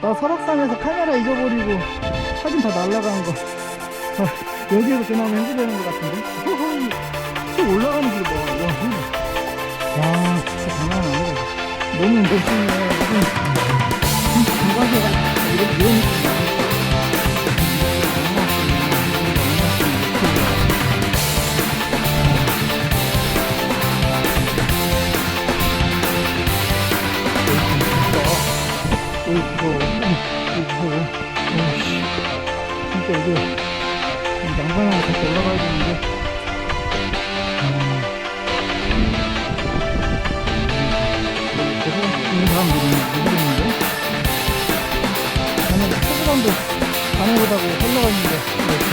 나 설악산에서 카메라 잊어버리고 사진 다 날라가는 거. 아, 여기에서 그나마 행복되는 것 같은데? 호호, 쭉 올라가는 길 봐. 와, 후. 야, 진짜 장난 아니야. 너무 멋지네. 관광지가 이런, 이런 느낌이야. 어이 무서워 어이씨 진짜 이거 이 난간하고 같이 올라가야 되는데 음. 계속 사람들이 모르겠는데 만약에 초보람도 이거 조심해야 돼